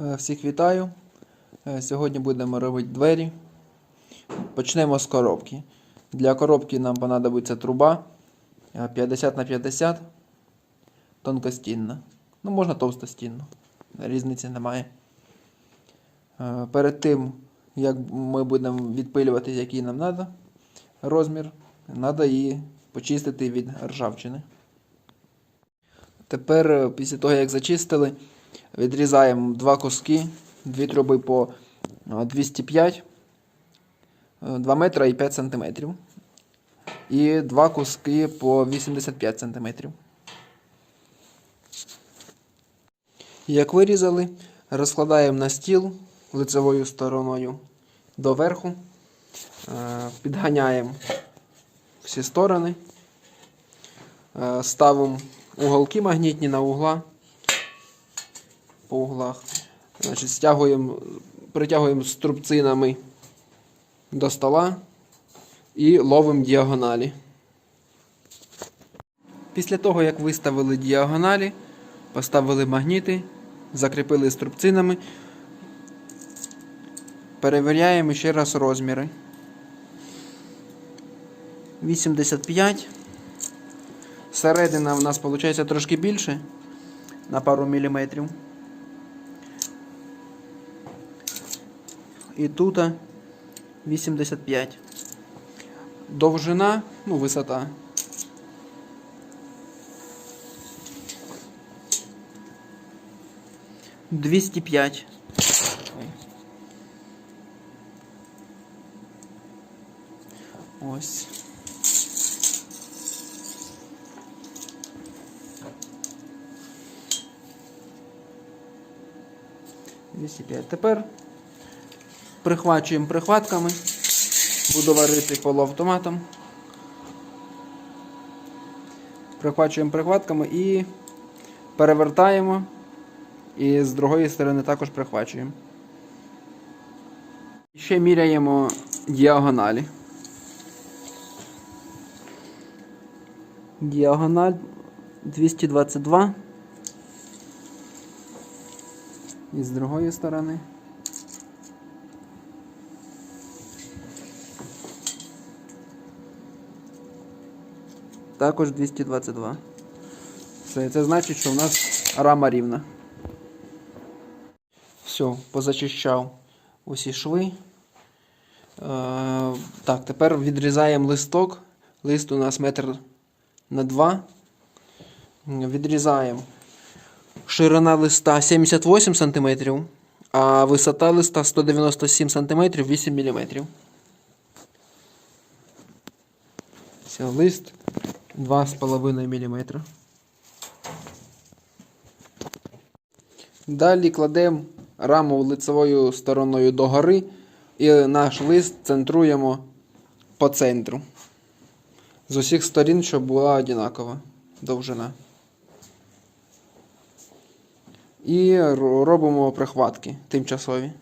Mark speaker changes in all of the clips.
Speaker 1: Е, Всіх вітаю. Е, Сьогодні будемо робити двері. Почнемо з коробки. Для коробки нам понадобиться труба е, 50 на 50 тонкостінна. Ну, можна товстостінну. Різниці немає. Е, Перед тим, як ми будемо відпилювати, який нам треба розмір, треба її почистити від ржавчини. Тепер, е, після того, як зачистили, відрізаємо два куски, дві труби по е, 205, е, 2 метра і 5 сантиметрів. І два куски по 85 сантиметрів. Як вирізали, розкладаємо на стіл лицевою стороною доверху, е, підганяємо всі сторони, е, ставимо уголки магнітні на угла по углах. Значить, стягуємо, притягуємо струбцинами до стола і ловимо діагоналі. Після того, як виставили діагоналі, поставили магніти, закріпили струбцинами, перевіряємо ще раз розміри. 85. Середина в нас виходить трошки більше на пару міліметрів. І тут 85. Довжина, ну, висота. Двісті п'ять. Ось. Двісті п'ять. Тепер прихвачуємо прихватками. Буду варити полуавтоматом. Прихвачуємо прихватками і перевертаємо. І з другої сторони також прихвачуємо. Ще міряємо діагоналі. Діагональ 222. І з другої сторони. Також 222. Все, це значить, що в нас рама рівна. Все, позачищав усі шви. Е, так, тепер відрізаємо листок. Лист у нас метр на 2. Відрізаємо. Ширина листа 78 см, а висота листа 197 см 8 мм. Все, лист 2,5 мм. Далі кладемо раму лицевою стороною догори і наш лист центруємо по центру. З усіх сторін, щоб була одинакова довжина. І робимо прихватки тимчасові.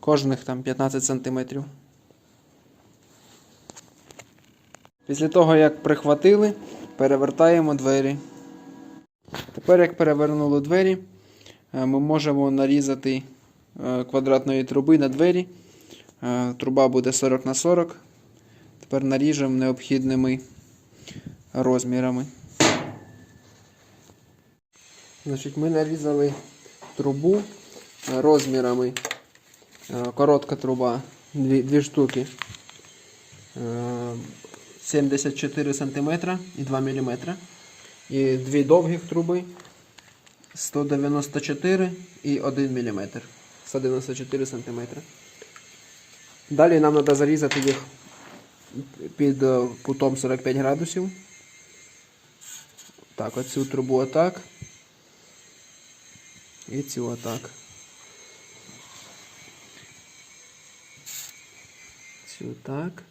Speaker 1: Кожних там 15 см. Після того, як прихватили, перевертаємо двері. Тепер, як перевернули двері, е, ми можемо нарізати е, квадратної труби на двері. Е, Труба буде 40 на 40. Тепер наріжемо необхідними розмірами. Значить, ми нарізали трубу розмірами. Коротка труба, дві, дві штуки. Е, 74 см і 2 мм. І дві довгих труби 194 і 1 мм. 194 см. Далі нам треба зарізати їх під е, кутом 45 градусів. Так, оцю трубу отак. І цю отак. Цю так.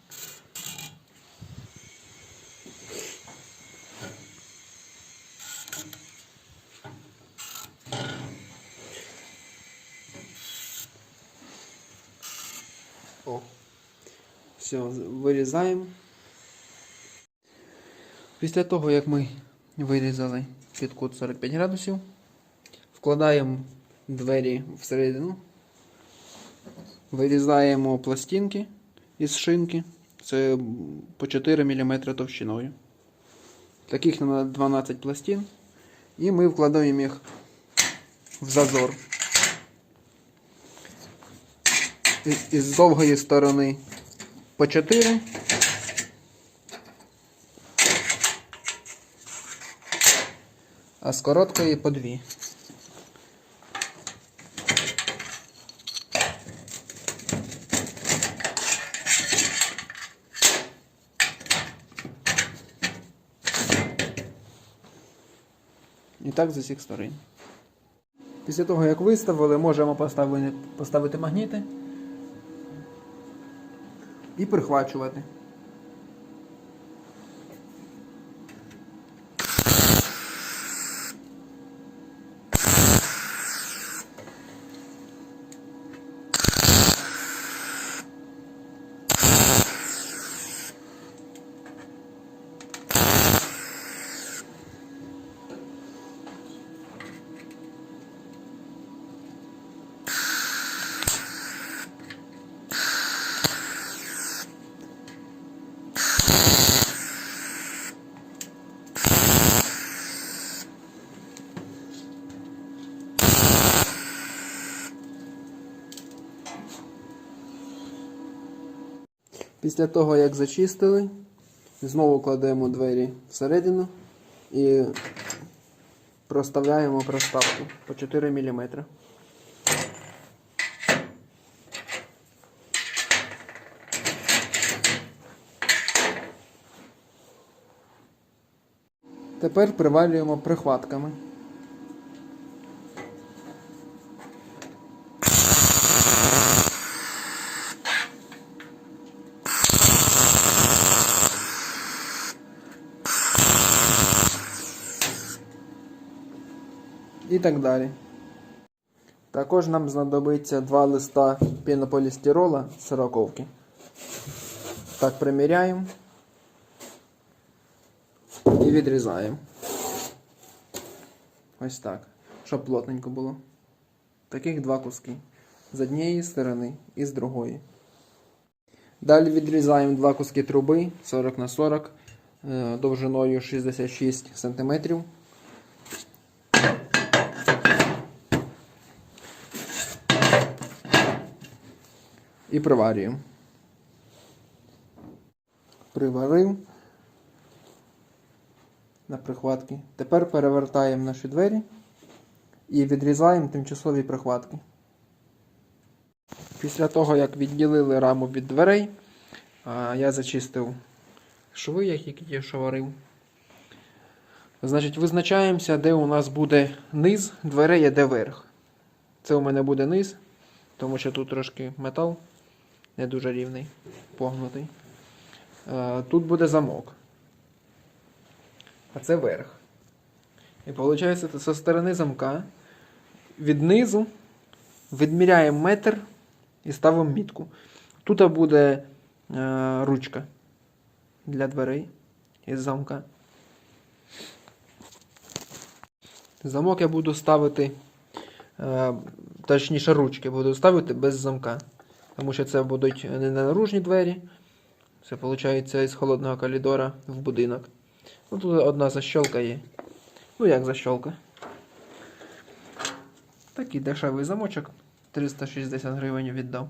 Speaker 1: Все, вирізаємо. Після того, як ми вирізали під кут 45 градусів, вкладаємо двері всередину. Вирізаємо пластинки із шинки. Це по 4 мм товщиною. Таких на 12 пластин. І ми вкладаємо їх в зазор. І- Із довгої сторони по 4. А з короткої по 2. І так з усіх сторон. Після того, як виставили, можемо поставити, поставити магніти і прихвачувати. Після того, як зачистили, знову кладемо двері всередину і проставляємо проставку по 4 мм. Тепер привалюємо прихватками. Так далі. Також нам знадобиться два листа пінополістирола з сороковки. Так, приміряємо і відрізаємо. Ось так, щоб плотненько було. Таких два куски. З однієї сторони і з другої. Далі відрізаємо два куски труби 40 на 40 е, довжиною 66 см. І приварюємо. Приварив на прихватки. Тепер перевертаємо наші двері і відрізаємо тимчасові прихватки. Після того, як відділили раму від дверей, я зачистив шви, які я шоварив. Значить, визначаємося, де у нас буде низ дверей, а де верх. Це у мене буде низ, тому що тут трошки метал не дуже рівний, погнутий. Е, Тут буде замок. А це верх. І виходить, зі сторони замка від низу відміряємо метр і ставимо мітку. Тут буде е, ручка для дверей із замка. Замок я буду ставити, е, точніше ручки буду ставити без замка. Тому що це будуть не наружні двері. Це виходить із холодного коридора в будинок. Ну, тут одна защолка є. Ну як защолка? Такий дешевий замочок. 360 гривень віддав.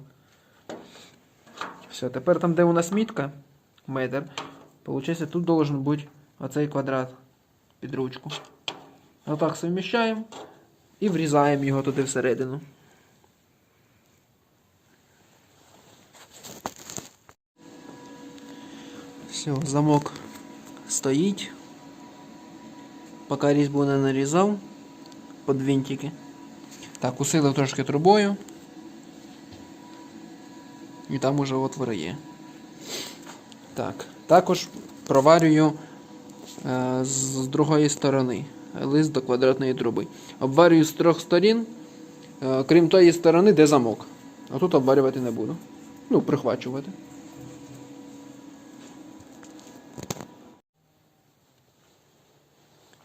Speaker 1: Все, тепер там, де у нас мітка, метр, Получається, тут должен бути оцей квадрат під ручку. Отак совміщаємо і врізаємо його туди всередину. Все, замок стоїть. Поки різьбу не нарізав під винтики. Так, усилив трошки трубою. І там уже отвори є. Так, також проварюю з другої сторони лист до квадратної труби. Обварюю з трьох сторін, е, крім тої сторони, де замок. А тут обварювати не буду. Ну, прихвачувати.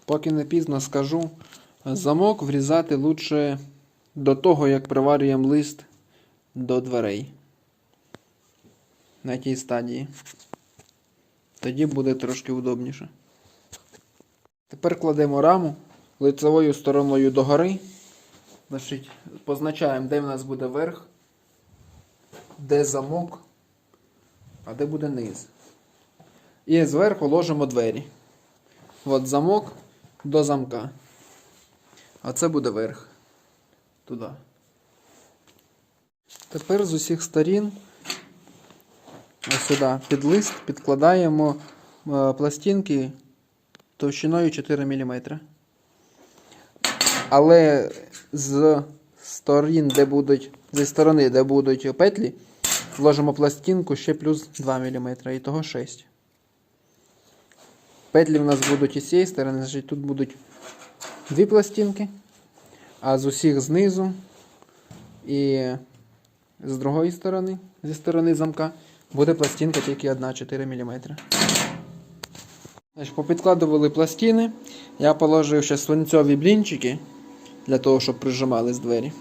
Speaker 1: Поки не пізно скажу, замок врізати лучше до того, як приварюємо лист до дверей. На тій стадії. Тоді буде трошки удобніше. Тепер кладемо раму лицевою стороною догори. Значить, позначаємо, де в нас буде верх, де замок, а де буде низ. І зверху ложимо двері. От замок до замка. А це буде верх. Туди. Тепер з усіх сторін ось сюди під лист підкладаємо е, пластинки товщиною 4 мм. Але з сторін, де будуть, зі сторони, де будуть петлі, вложимо пластинку ще плюс 2 мм, і того 6. Петлі в нас будуть із цієї сторони, значить тут будуть дві пластинки, а з усіх знизу і з другої сторони, зі сторони замка, буде пластинка тільки одна 4 мм. Значить, попідкладували пластини. Я положив ще свинцьові блінчики для того, щоб прижимались двері.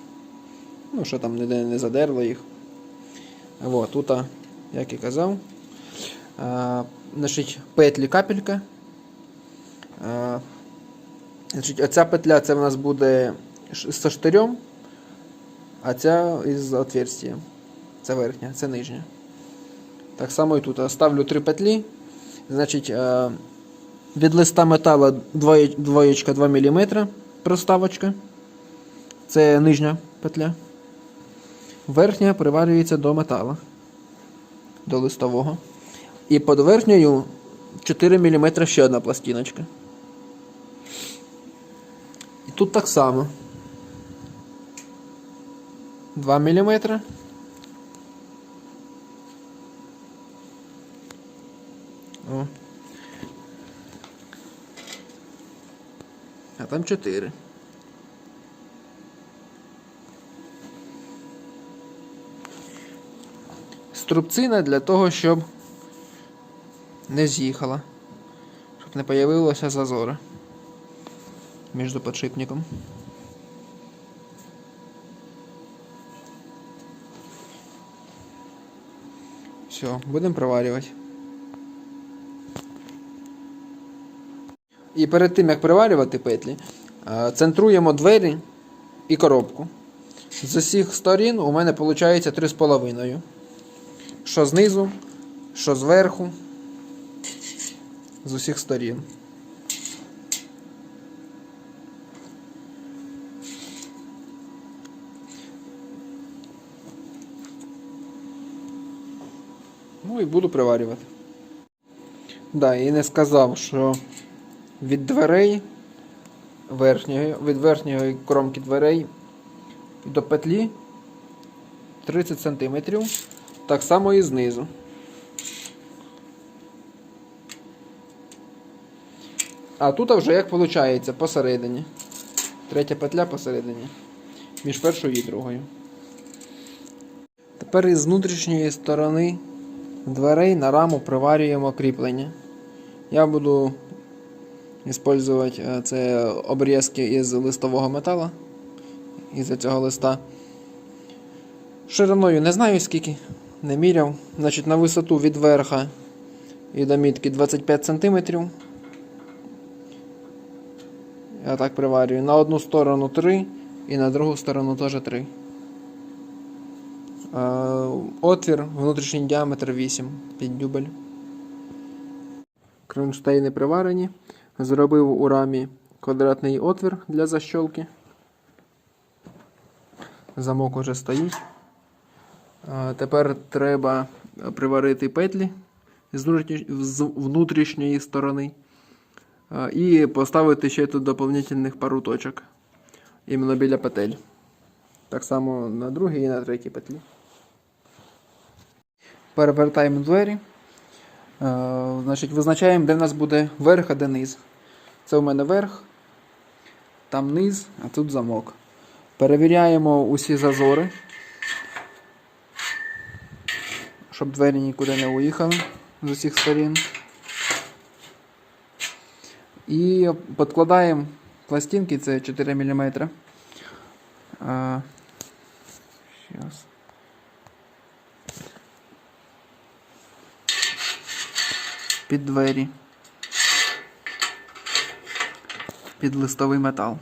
Speaker 1: Ну, що там ніде не задерло їх. От, тут, як і казав, а, значить, петлі капелька. А, значить, оця петля це в нас буде з штирем, а ця із отверстием. Це верхня, це нижня. Так само і тут. Ставлю три петлі. Значить, е, від листа метала двоє- двоєчка 2 мм проставочка. Це нижня петля. Верхня приварюється до метала. До листового. І під верхньою 4 мм ще одна пластиночка. Тут так само. 2 мм. О. А там 4. Струбцина для того, щоб не з'їхала. Щоб не появилося зазора між подшипником. Все, будемо приварювати. І перед тим, як приварювати петлі, е, центруємо двері і коробку. З усіх сторін у мене виходить 3,5. Що знизу, що зверху. З усіх сторін. Ну і буду приварювати. Да, і не сказав, що від дверей верхньої, від верхньої кромки дверей до петлі 30 см. Так само і знизу. А тут вже як виходить посередині. Третя петля посередині. Між першою і другою. Тепер із внутрішньої сторони дверей на раму приварюємо кріплення. Я буду використовувати е, це обрізки із листового металу. Із цього листа. Шириною не знаю скільки, не міряв. Значить, на висоту від верха і до мітки 25 см. Я так приварюю. На одну сторону 3 і на другу сторону теж 3. Е, Отвір, внутрішній діаметр 8 під дюбель. Кронштейни приварені. Зробив у рамі квадратний отвір для защолки. Замок уже стоїть. Тепер треба приварити петлі з внутрішньої- сторони. І поставити ще тут доповнительних пару точок. Іменно біля петель. Так само на другій і на третій петлі. Перевертаємо двері. Е, Значить, визначаємо, де в нас буде верх, а де низ. Це у мене верх, там низ, а тут замок. Перевіряємо усі зазори, щоб двері нікуди не уїхали з усіх сторін. І підкладаємо пластинки, це 4 мм. А, Під двері. Під листовий метал.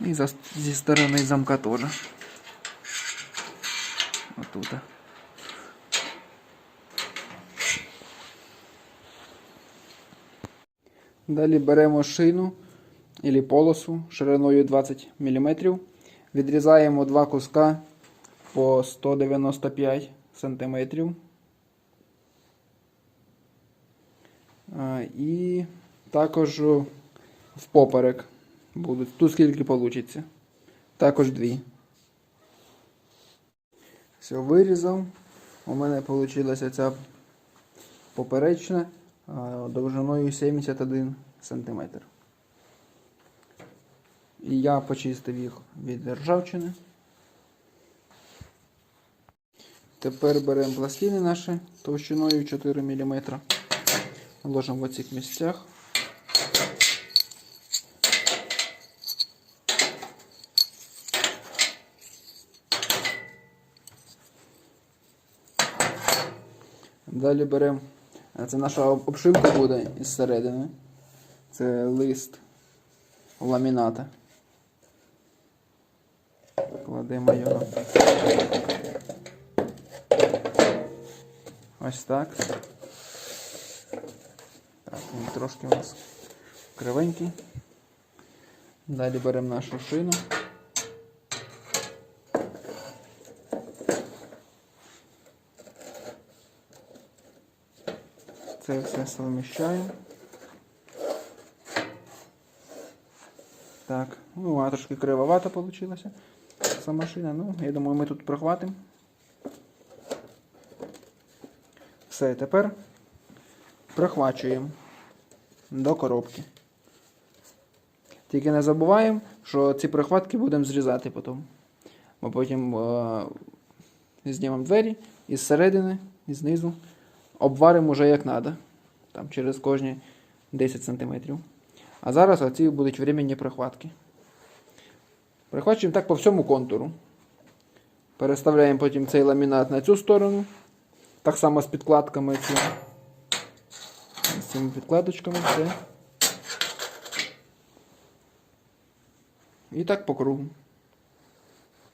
Speaker 1: І зі сторони замка теж. Отут. Далі беремо шину або полосу шириною 20 мм. Відрізаємо два куска по 195 см. І також в поперек будуть. Тут скільки вийде. Також дві. Все, вирізав. У мене вийшла ця поперечна довжиною 71 см. І я почистив їх від ржавчини. Тепер беремо пластини наші товщиною 4 мм. Ложимо в оцих місцях. Далі беремо. Це наша обшивка буде із середини. Це лист ламіната. Кладемо його. Ось так. Так, він трошки у нас кривенький. Далі беремо нашу шину. Це все совміщаємо. Так, ну, вона трошки кривовата вийшла. Сама шина. Ну, я думаю, ми тут прохватимо. Все, тепер прихвачуємо до коробки. Тільки не забуваємо, що ці прихватки будемо зрізати потім. Бо потім е- знімемо двері із середини, і знизу. Обваримо вже як треба. Там через кожні 10 см. А зараз оці будуть временні прихватки. Прихвачуємо так по всьому контуру. Переставляємо потім цей ламінат на цю сторону. Так само з підкладками ці. З цими підкладочками все. І так по кругу.